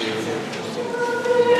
ていう。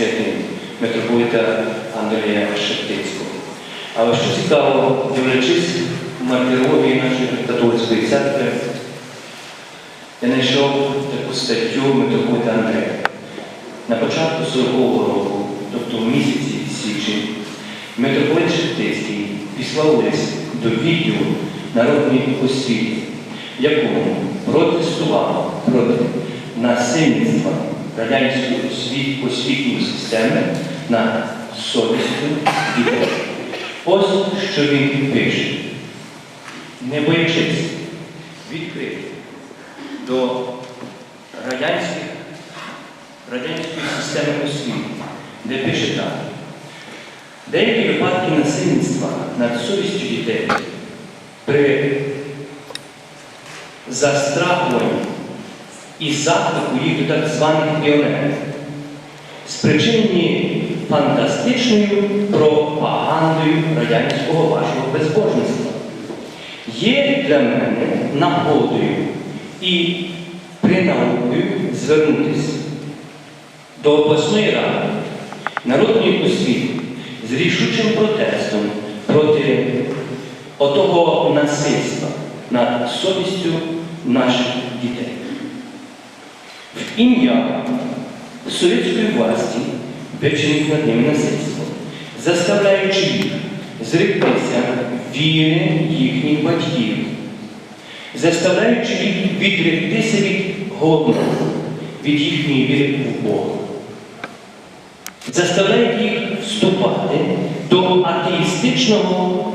Святим митрополита Андрія Шептицького. Але що цікаво, дивлячись в мартирології нашої католицької церкви, я знайшов таку статтю митрополита Андрея. На початку 40-го року, тобто в місяці січень, митрополит Шептицький післав лист до відділу народної освіти, якому протестував проти насильництва радянської освіт, освітньої системи над совістю дітей. Ось що він пише. Не боячись відкрити до радянських, радянської системи освіти, де пише так. Деякі випадки насильництва над совістю дітей при застрахуванні і заклику їх до так званих піонерів, спричинені фантастичною пропагандою радянського вашого безбожництва, є для мене нагодою і принаукою звернутися до обласної ради народної освіти з рішучим протестом проти отого насильства над совістю наших дітей. Ім'я совєтської власті вивчених над ними насильство, заставляючи їх зректися віри їхніх батьків, заставляючи їх відректися від голодного, від їхньої віри в Бога. Заставляють їх вступати до атеїстичного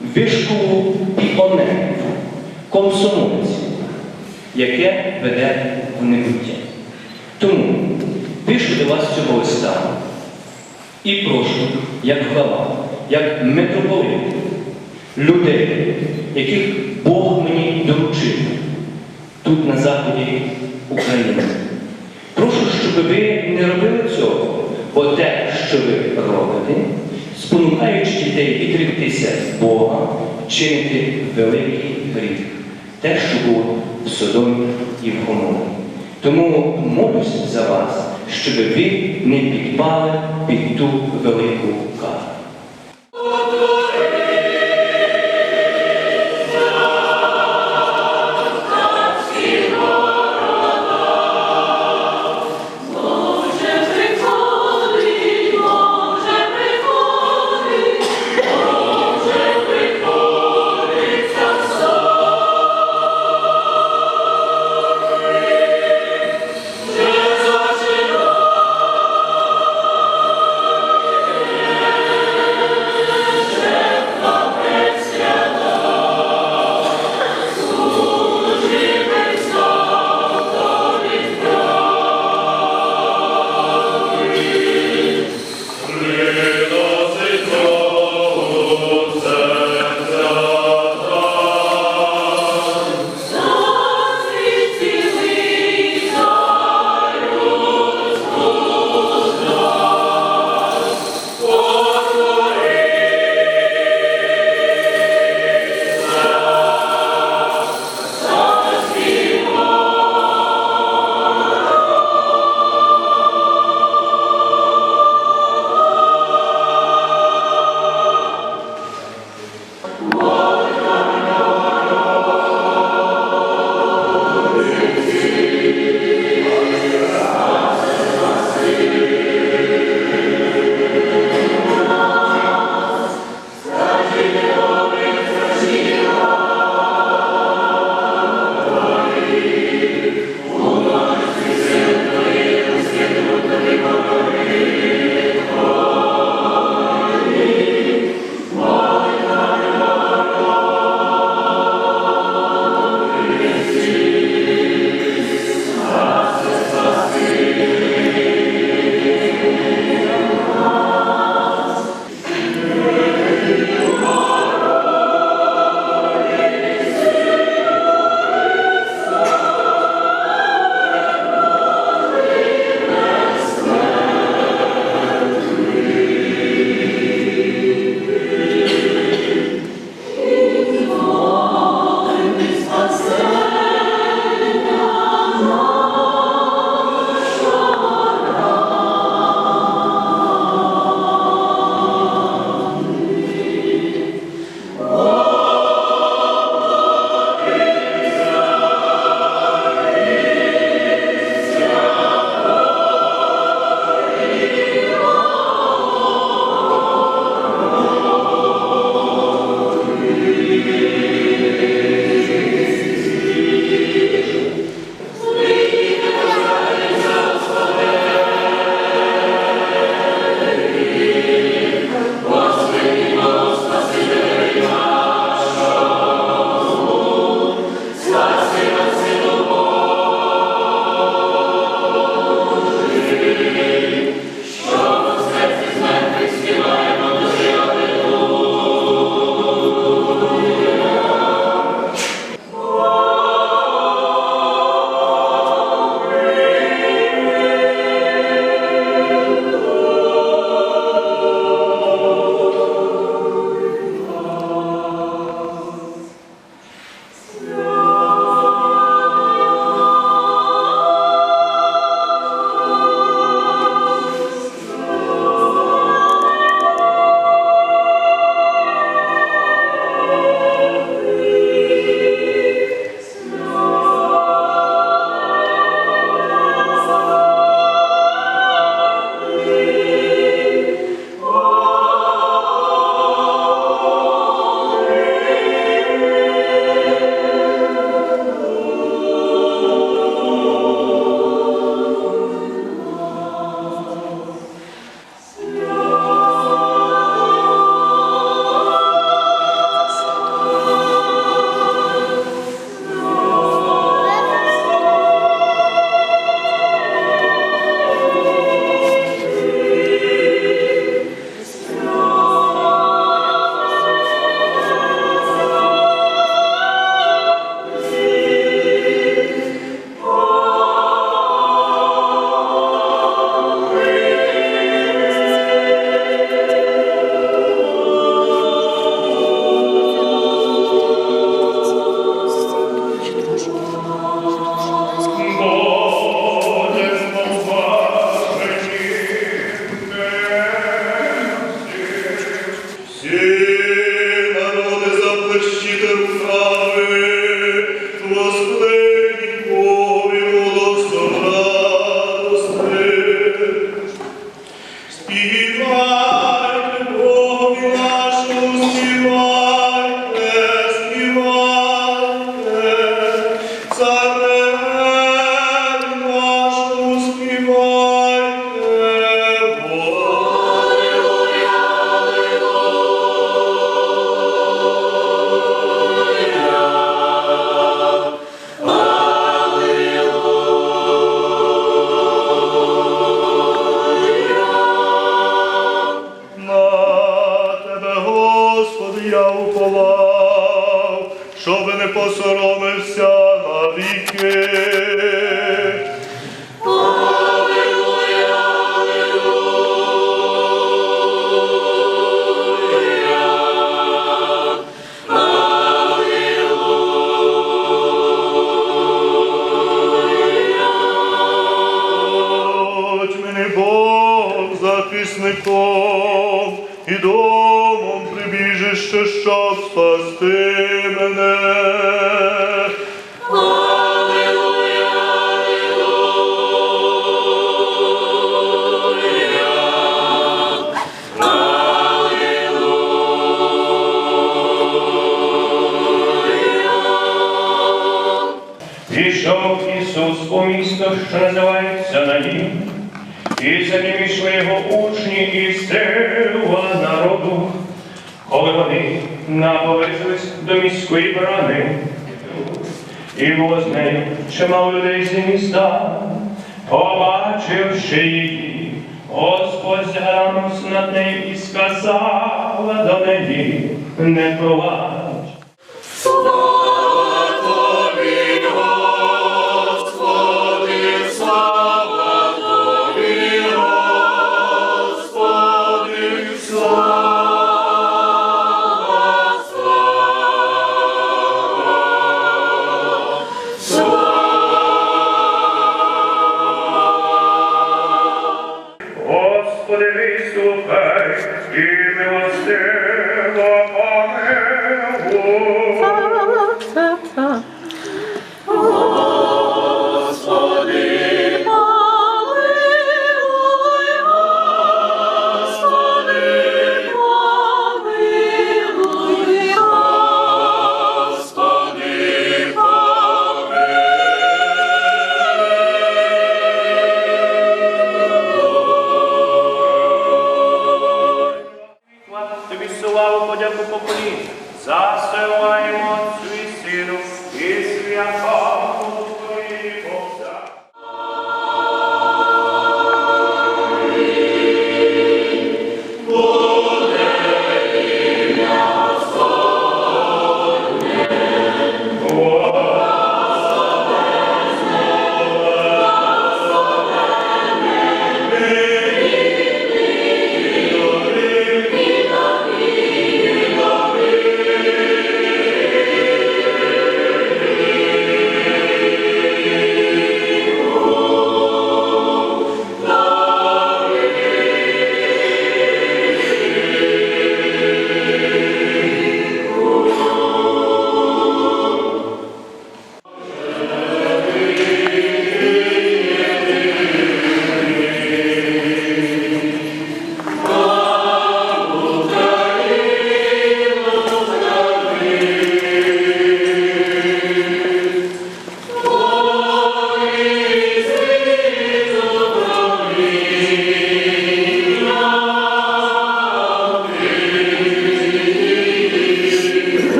вишколу піонерів, комсомольців, яке веде в небуття. Тому пишу до вас цього листа і прошу, як глава, як митрополит, людей, яких Бог мені доручив тут на заході України. Прошу, щоб ви не робили цього, бо те, що ви робите, спонукаючи дітей відріктися від Бога, чинити великий гріх, те, що було в Содомі і в Гоморі. Тому молюсь за вас, щоб ви не підпали під ту велику кару. У місто, що називається Наїм, і за ним ішли його учні і стрила народу, коли вони наблизились до міської брани, і було нею чимало людей з міста, побачивши її, Господь зглянувся над нею і сказала до неї, не плач.